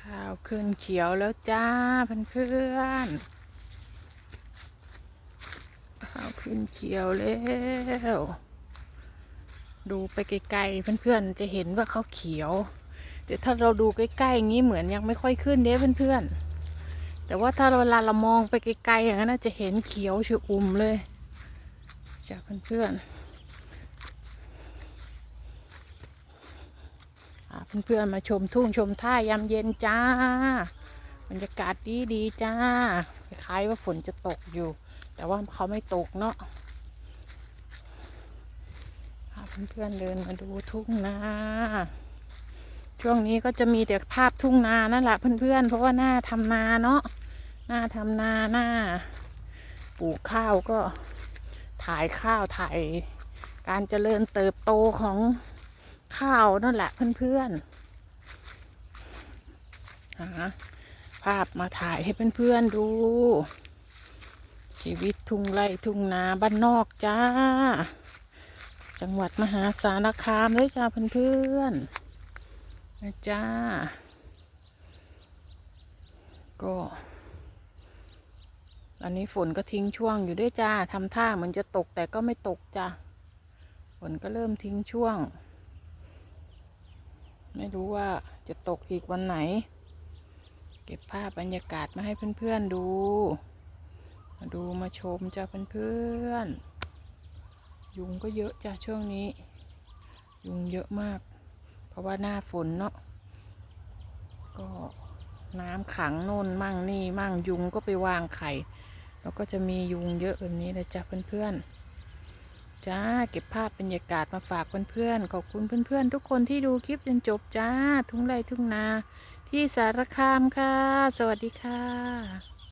ข้าวขึ้นเขียวแล้วจ้าเพื่อนๆข้าวขึ้นเขียวแล้วดูไปไกลๆเพื่อนๆจะเห็นว่าเขาเขียว แต่ถ้าเราดูใกล้ๆอย่างนี้เหมือนยังไม่ค่อยขึ้นเด้เพื่อนๆแต่ว่าถ้าเวลาเรามองไปไกลๆอย่างนั้นจะเห็นเขียวชอุ่มเลยจ้าเพื่อนๆ อ่า เพื่อนๆมาชมทุ่งชมท่ายามเย็นจ้า บรรยากาศดีดีๆจ้าคล้ายว่าฝนจะตกอยู่ แต่ว่าเขาไม่ตกเนาะพาเพื่อนๆเดินมาดูทุ่งนาช่วงนี้ก็จะมีแต่ภาพทุ่งนานั่นแหละเพื่อนๆ เพราะว่าหน้าทำนาเนาะหน้าทำนาหน้าปลูกข้าวก็ถ่ายข้าวถ่ายการเจริญเติบโตของ ข้าวนั่นแหละเพื่อนๆหาภาพมาถ่ายให้เพื่อนๆดู ชีวิตทุ่งไร่ทุ่งนาบ้านนอกจ้า จังหวัดมหาสารคามเลยจ้าเพื่อนๆนะจ้า ก็อันนี้ฝนก็ทิ้งช่วงอยู่ด้วยจ้าทำท่าเหมือนจะตกแต่ก็ไม่ตกจ้าฝนก็เริ่มทิ้งช่วง ไม่รู้ว่าจะตกอีกวันไหน เก็บภาพบรรยากาศมาให้เพื่อนๆดู มาดูมาชมจ้าเพื่อนๆ ยุงก็เยอะจ้าช่วงนี้ ยุงเยอะมาก เพราะว่าหน้าฝนเนาะ ก็น้ำขังโน่นมั่งนี่มั่งยุงก็ไปวางไข่ แล้วก็จะมียุงเยอะแบบนี้เลยจ้าเพื่อนๆ จ้า เก็บภาพบรรยากาศมาฝากเพื่อนๆ ขอบคุณเพื่อนๆ ทุกคนที่ดูคลิปจนจบจ้า ทุ่งไร่ทุ่งนา ที่สารคามค่ะ สวัสดีค่ะ